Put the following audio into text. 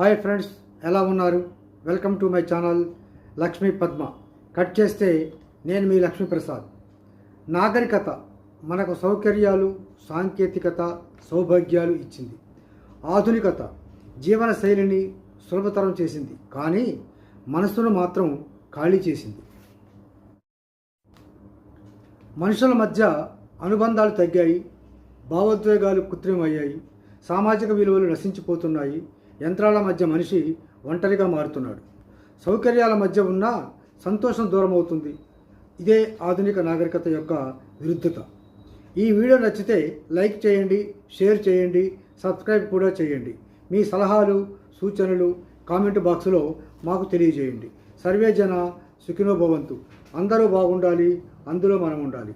Hi friends ఎలా ఉన్నారు? Welcome to my channel Lakshmi Padma. Cut చేస్తే నేను మీ లక్ష్మీ ప్రసాద్. నాగరికత మనకు సౌకర్యాలు సాంకేతికత సౌభాగ్యాలు ఇచ్చింది. ఆధునికత జీవన శైలిని సులభతరం చేసింది. కానీ మనసును మాత్రం ఖాళీ చేసింది. మనుషుల మధ్య అనుబంధాలు తగ్గాయి భావోద్వేగాలు కృత్రిమయ్యాయి సామాజిక విలువలు నశించిపోతున్నాయి యంత్రాల మధ్య మనిషి ఒంటరిగా మారుతున్నాడు. సౌకర్యాల మధ్య ఉన్న సంతోషం దూరం అవుతుంది ఇదే ఆధునిక నాగరికత యొక్క విరుద్ధత. ఈ వీడియో నచ్చితే లైక్ చేయండి షేర్ చేయండి సబ్స్క్రైబ్ కూడా చేయండి. మీ సలహాలు సూచనలు కామెంట్ బాక్స్లో మాకు తెలియజేయండి. సర్వే జన సుఖినోభవంతు అందరూ బాగుండాలి అందులో మనం ఉండాలి.